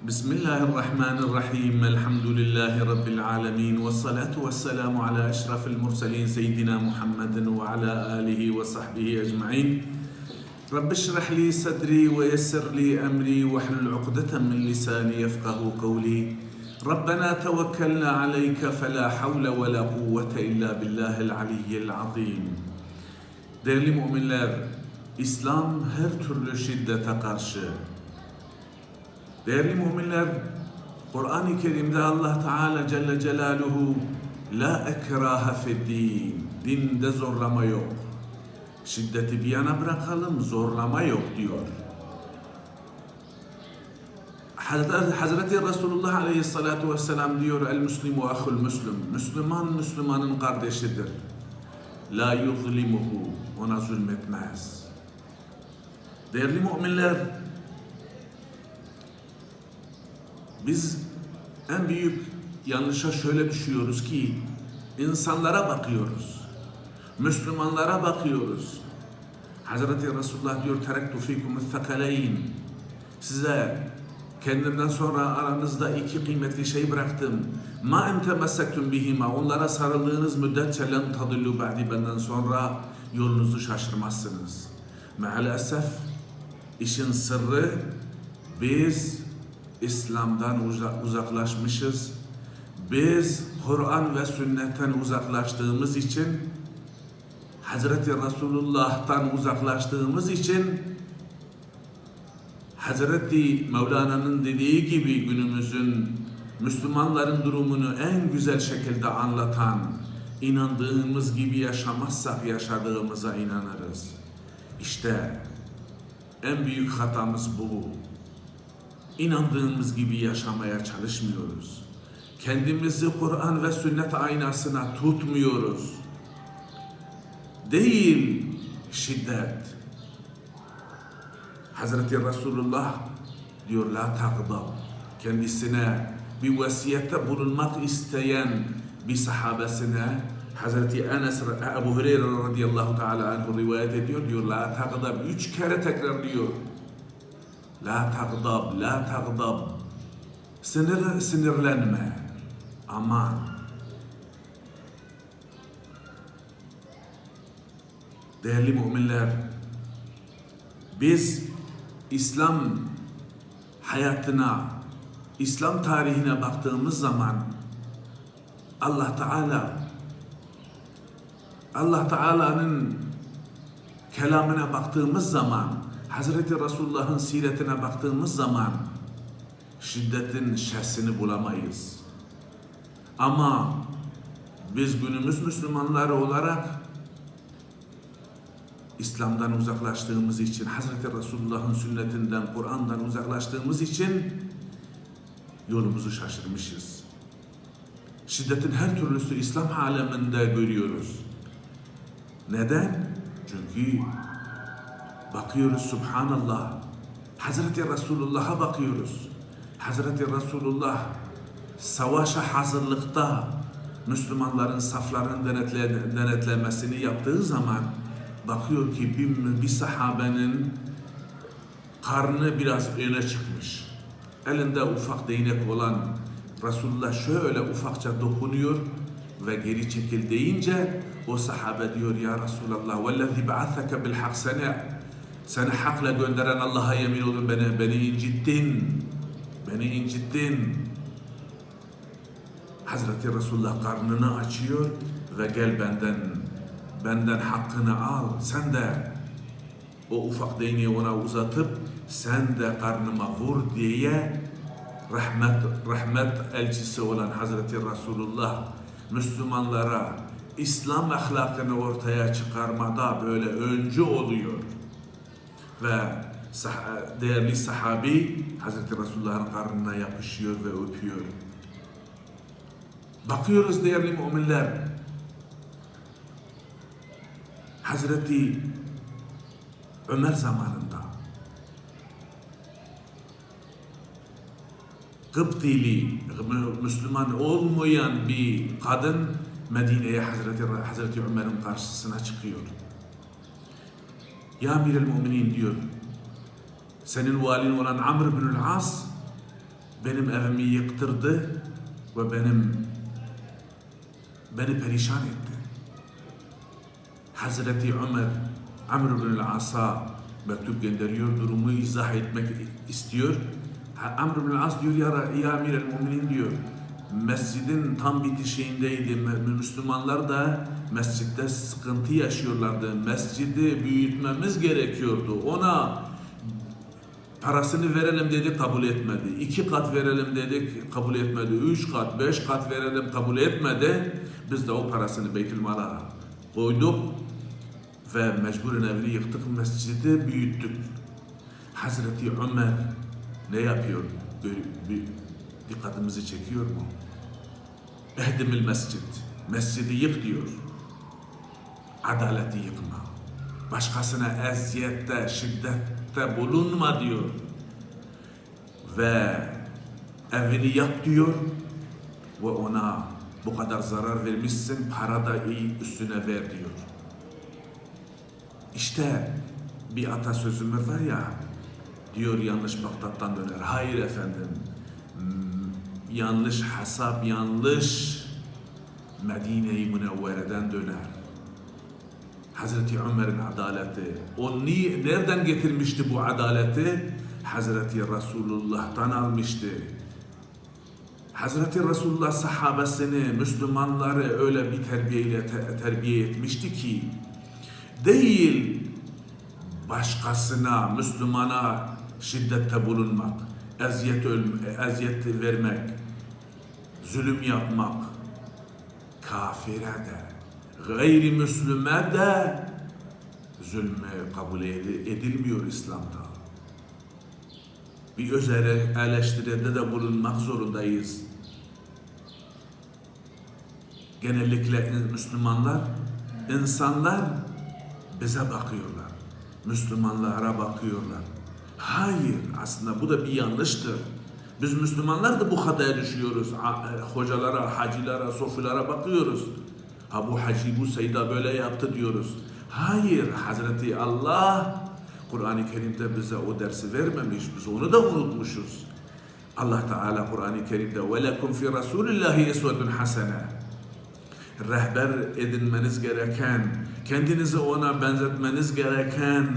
بسم الله الرحمن الرحيم الحمد لله رب العالمين والصلاة والسلام على أشرف المرسلين سيدنا محمد وعلى آله وصحبه أجمعين. رب اشرح لي صدري ويسر لي أمري واحلل عقدة من لساني يفقه قولي. ربنا توكلنا عليك فلا حول ولا قوة إلا بالله العلي العظيم. Değerli müminler, İslam her türlü şiddete karşı. Değerli müminler, Kur'an-ı Kerim'de Allah Teala Celle Celaluhu La ekraha feddin. Dinde zorlama yok. Şiddeti bir yana bırakalım, zorlama yok diyor. Hazreti, Resulullah Aleyhissalatu Vesselam diyor El Müslimu ahul Müslüm. Müslüman Müslümanın kardeşidir. La yuzlimuhu. Ona zulmetmez. Değerli müminler, biz en büyük yanlışa şöyle düşüyoruz ki insanlara bakıyoruz. Müslümanlara bakıyoruz. Hazreti Resulullah diyor terektu fikum thakaleyn. Size kendimden sonra aranızda iki kıymetli şey bıraktım. Ma en temessektum bihima. Onlara sarıldığınız müddetçe len tadillu ba'di benden sonra yolunuzu şaşırmazsınız. Maalesef işin sırrı biz İslam'dan uzaklaşmışız. Biz Kur'an ve sünnetten uzaklaştığımız için Hazreti Resulullah'tan uzaklaştığımız için Hazreti Mevlana'nın dediği gibi günümüzün Müslümanların durumunu en güzel şekilde anlatan inandığımız gibi yaşamazsak yaşadığımıza inanırız. İşte en büyük hatamız bu. İnandığımız gibi yaşamaya çalışmıyoruz. Kendimizi Kur'an ve sünnet aynasına tutmuyoruz. Değil şiddet. Hazreti Resulullah diyor la tagdab. Kendisine bir vasiyette bulunmak isteyen bir sahabesine Hazreti Enes Ebu Hureyre radıyallahu teala anhu rivayet ediyor diyor la tagdab üç kere tekrar diyor la tagdab la tagdab. Sinir sinirlenme. Aman. Değerli müminler biz İslam hayatına İslam tarihine baktığımız zaman Allah Teala Allah Teala'nın kelamına baktığımız zaman Hazreti Resulullah'ın siretine baktığımız zaman şiddetin şersini bulamayız. Ama biz günümüz Müslümanları olarak İslam'dan uzaklaştığımız için, Hazreti Resulullah'ın sünnetinden, Kur'an'dan uzaklaştığımız için yolumuzu şaşırmışız. Şiddetin her türlüsü İslam aleminde görüyoruz. Neden? Çünkü Bakıyoruz subhanallah. Hazreti Resulullah'a bakıyoruz. Hazreti Resulullah savaşa hazırlıkta Müslümanların saflarının denetle, denetlemesini yaptığı zaman bakıyor ki bir, bir sahabenin karnı biraz öne çıkmış. Elinde ufak değnek olan Resulullah şöyle ufakça dokunuyor ve geri çekil deyince o sahabe diyor ya Resulallah vellezî ba'atheke bil hak seni hakla gönderen Allah'a yemin olun beni, beni incittin. Beni incittin. Hazreti Resulullah karnını açıyor ve gel benden benden hakkını al. Sen de o ufak değneği ona uzatıp sen de karnıma vur diye rahmet rahmet elçisi olan Hazreti Resulullah Müslümanlara İslam ahlakını ortaya çıkarmada böyle öncü oluyor. Ve sah- değerli sahabi Hazreti Resulullah'ın karnına yapışıyor ve öpüyor. Bakıyoruz değerli müminler. Hazreti Ömer zamanında Kıptili, Müslüman olmayan bir kadın Medine'ye Hazreti, Hazreti Ömer'in karşısına çıkıyor. Ya Amirel Müminin diyor. Senin valin olan Amr bin As benim evimi yıktırdı ve benim beni perişan etti. Hazreti Ömer Amr bin As'a mektup gönderiyor, durumu izah etmek istiyor. Amr bin As diyor ya, ya Amir el Muminin diyor. Mescidin tam bitişiğindeydi. Mü- Müslümanlar da mescitte sıkıntı yaşıyorlardı. Mescidi büyütmemiz gerekiyordu. Ona parasını verelim dedik kabul etmedi. İki kat verelim dedik kabul etmedi. Üç kat, beş kat verelim kabul etmedi. Biz de o parasını Beytülmal'a koyduk ve mecburen evini yıktık, mescidi büyüttük. Hazreti Ömer ne yapıyor? Gör- bir dikkatimizi çekiyor mu? Ehdimil mescid. Mescidi yık diyor. Adaleti yıkma. Başkasına eziyette, şiddette bulunma diyor. Ve evini yap diyor ve ona bu kadar zarar vermişsin para da iyi üstüne ver diyor. İşte bir atasözümüz var ya diyor yanlış Bağdat'tan döner. Hayır efendim. Yanlış hesap, yanlış Medine-i Münevvere'den döner. Hazreti Ömer'in adaleti. O ni, nereden getirmişti bu adaleti? Hazreti Resulullah'tan almıştı. Hazreti Resulullah sahabesini, Müslümanları öyle bir terbiyeyle te- terbiye etmişti ki değil başkasına, Müslümana şiddette bulunmak, eziyet, eziyet vermek, zulüm yapmak, kafire de, gayrimüslime de zulmü kabul ed- edilmiyor İslam'da. Bir öz ele- eleştiride de bulunmak zorundayız. Genellikle Müslümanlar, insanlar bize bakıyorlar. Müslümanlara bakıyorlar. Hayır, aslında bu da bir yanlıştır. Biz Müslümanlar da bu hataya düşüyoruz. A- e, Hocalara, hacılara, sofilara bakıyoruz. Ha bu hacı, bu seyda böyle yaptı diyoruz. Hayır, Hazreti Allah Kur'an-ı Kerim'de bize o dersi vermemiş. Biz onu da unutmuşuz. Allah Teala Kur'an-ı Kerim'de وَلَكُمْ فِي رَسُولِ اللّٰهِ اِسْوَةٌ حَسَنَةٌ rehber edinmeniz gereken, kendinizi ona benzetmeniz gereken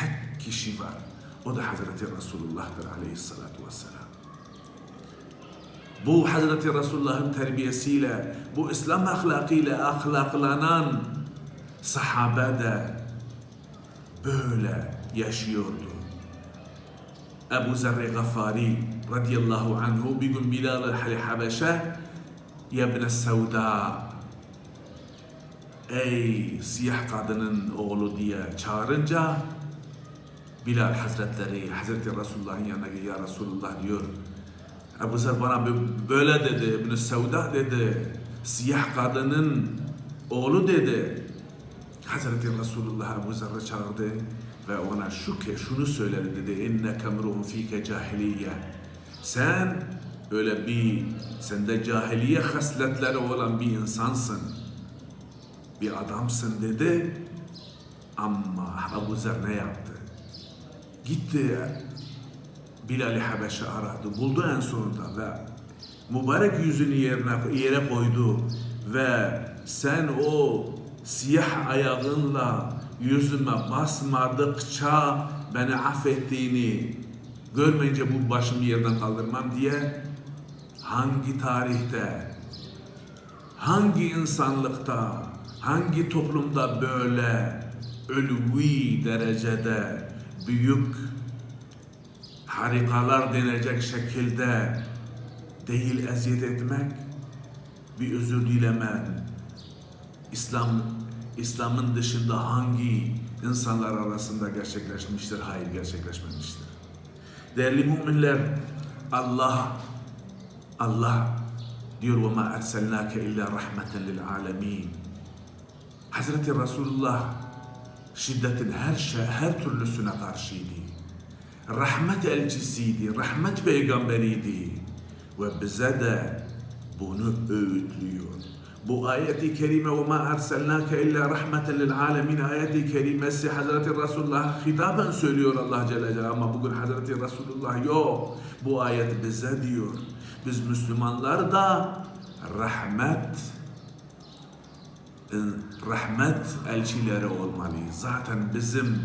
tek kişi var. O da Hazreti Resulullah'tır aleyhissalatu vesselam. Bu Hazreti Resulullah'ın terbiyesiyle, bu İslam ahlakıyla ahlaklanan sahabe de böyle yaşıyordu. Ebu Zerre Gaffari radıyallahu anhu bir gün Bilal-i Habeşe Yebne Sevda Ey siyah kadının oğlu diye çağırınca Bilal Hazretleri Hazreti Resulullah'ın yanına. Ya Resulullah diyor. Ebu Zer bana bö- böyle dedi. İbn-i Sevda dedi. Siyah kadının oğlu dedi. Hazreti Resulullah Ebu Zer'i çağırdı ve ona şu ki şunu söyledi dedi. İnne kemruhun fike cahiliye. Sen öyle bir sende cahiliye hasletleri olan bir insansın. Bir adamsın dedi. Ama Ebu Zer ne yaptı? Gitti Bilal-i Habeş'i aradı. Buldu en sonunda ve mübarek yüzünü yerine yere koydu ve sen o siyah ayağınla yüzüme basmadıkça beni affettiğini görmeyince bu başımı yerden kaldırmam diye hangi tarihte hangi insanlıkta hangi toplumda böyle ölüvi derecede büyük harikalar denecek şekilde değil eziyet etmek, bir özür dilemen, İslam İslam'ın dışında hangi insanlar arasında gerçekleşmiştir? Hayır gerçekleşmemiştir. Değerli müminler, Allah Allah diyor ve ma erselnake illa rahmeten lil alemin. Hazreti Resulullah şiddetin her şey, her türlüsüne karşıydı. Rahmet elçisiydi, rahmet peygamberiydi ve bize de bunu öğütlüyor. Bu ayeti kerime ve ma erselnake illa rahmeten lil alemin ayeti kerimesi Hazreti Resulullah hitaben söylüyor Allah Celle Celaluhu ama bugün Hazreti Resulullah yok. Bu ayet bize diyor. Biz Müslümanlar da rahmet e, rahmet elçileri olmalıyız. Zaten bizim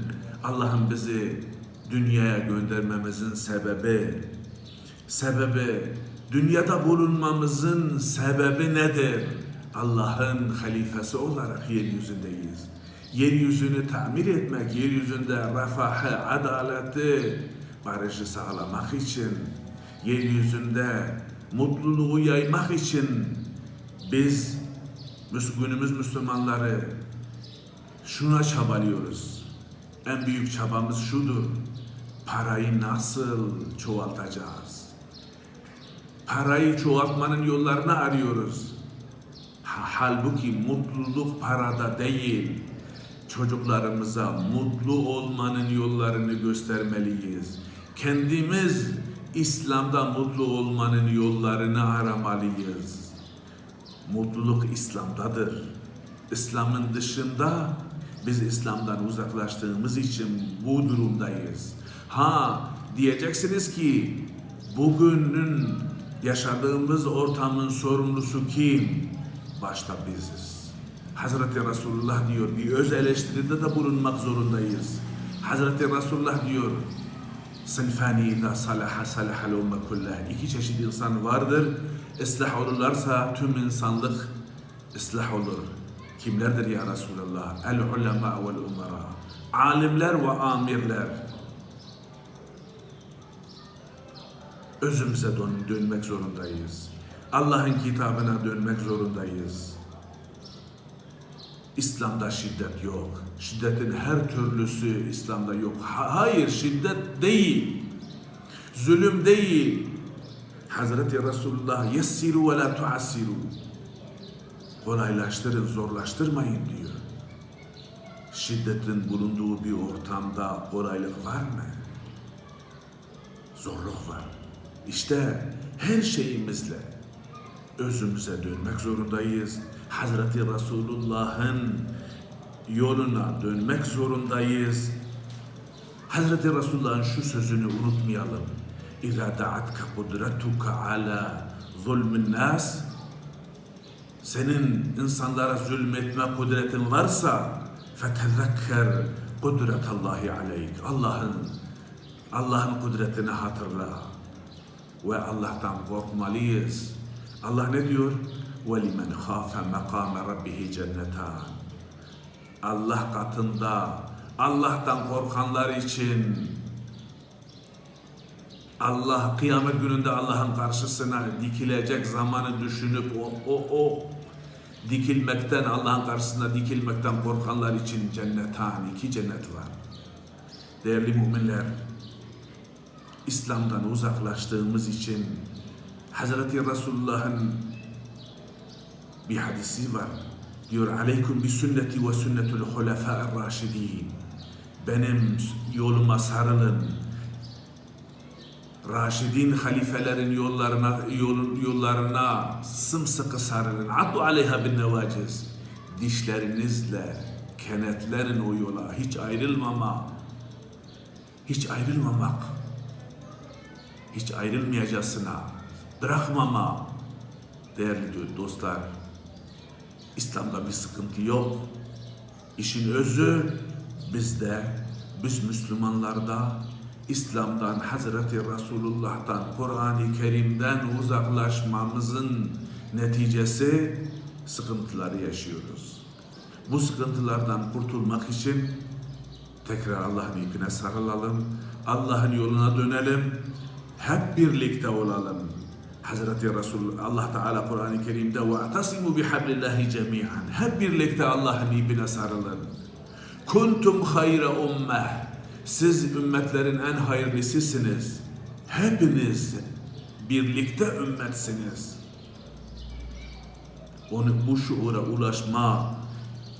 Allah'ın bizi dünyaya göndermemizin sebebi sebebi dünyada bulunmamızın sebebi nedir? Allah'ın halifesi olarak yeryüzündeyiz. Yeryüzünü tamir etmek, yeryüzünde refahı, adaleti, barışı sağlamak için, yeryüzünde mutluluğu yaymak için biz günümüz Müslümanları şuna çabalıyoruz. En büyük çabamız şudur. Parayı nasıl çoğaltacağız? Parayı çoğaltmanın yollarını arıyoruz. Ha- Halbuki mutluluk parada değil. Çocuklarımıza mutlu olmanın yollarını göstermeliyiz. Kendimiz İslam'da mutlu olmanın yollarını aramalıyız. Mutluluk İslam'dadır. İslam'ın dışında biz İslam'dan uzaklaştığımız için bu durumdayız. Ha diyeceksiniz ki bugünün yaşadığımız ortamın sorumlusu kim? Başta biziz. Hazreti Resulullah diyor bir öz eleştiride de bulunmak zorundayız. Hazreti Resulullah diyor Sınfani idâ salaha salahal umme kullah. İki çeşit insan vardır. Islah olurlarsa tüm insanlık ıslah olur. Kimlerdir ya Resulallah? El ulema vel umara. Alimler ve amirler. Özümüze dön- dönmek zorundayız. Allah'ın kitabına dönmek zorundayız. İslam'da şiddet yok. Şiddetin her türlüsü İslam'da yok. Ha- hayır şiddet değil. Zulüm değil. Hazreti Resulullah yessiru ve la tuassiru. Kolaylaştırın, zorlaştırmayın diyor. Şiddetin bulunduğu bir ortamda kolaylık var mı? Zorluk var. İşte her şeyimizle özümüze dönmek zorundayız. Hazreti Resulullah'ın yoluna dönmek zorundayız. Hazreti Resulullah'ın şu sözünü unutmayalım. İza da'atka kudretuka ala zulmün nas senin insanlara zulmetme kudretin varsa fetezekker kudretallahi aleyk. Allah'ın Allah'ın kudretini hatırla ve Allah'tan korkmalıyız. Allah ne diyor? وَلِمَنْ خَافَ مَقَامَ رَبِّهِ cennetan. Allah katında Allah'tan korkanlar için Allah kıyamet gününde Allah'ın karşısına dikilecek zamanı düşünüp o, o, o dikilmekten Allah'ın karşısına dikilmekten korkanlar için cennetan iki cennet var. Değerli müminler, İslam'dan uzaklaştığımız için Hazreti Resulullah'ın bir hadisi var. Diyor aleykum bi sünneti ve sünnetul hulefâ'ir raşidin. Benim yoluma sarılın. Raşidin halifelerin yollarına yol, yollarına sımsıkı sarılın. Addu aleyha bin nevaciz. Dişlerinizle kenetlerin o yola. Hiç ayrılmama. Hiç ayrılmamak. Hiç ayrılmayacasına. Bırakmama. Değerli dostlar, İslam'da bir sıkıntı yok. İşin özü bizde, biz Müslümanlarda İslam'dan, Hazreti Resulullah'tan, Kur'an-ı Kerim'den uzaklaşmamızın neticesi sıkıntıları yaşıyoruz. Bu sıkıntılardan kurtulmak için tekrar Allah'ın ipine sarılalım, Allah'ın yoluna dönelim, hep birlikte olalım. Hazreti Resul Allah Teala Kur'an-ı Kerim'de ve atasimu bihablillahi cemi'an. Hep birlikte Allah'ın ipine sarılın. Kuntum hayra ummeh. Siz ümmetlerin en hayırlısısınız. Hepiniz birlikte ümmetsiniz. Onu bu şuura ulaşma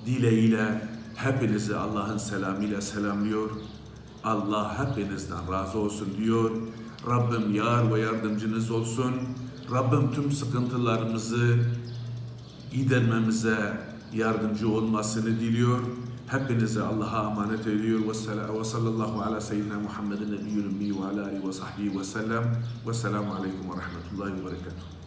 dileğiyle hepinizi Allah'ın selamıyla selamlıyor. Allah hepinizden razı olsun diyor. Rabbim yar ve yardımcınız olsun. Rabbim tüm sıkıntılarımızı gidermemize yardımcı olmasını diliyor. Hepinize Allah'a emanet ediyor. Ve sallallahu ala seyyidina Muhammedin nebiyyül ümmi ve ala alihi ve sahbihi ve sellem. Ve selamu aleyküm ve rahmetullahi ve berekatuhu.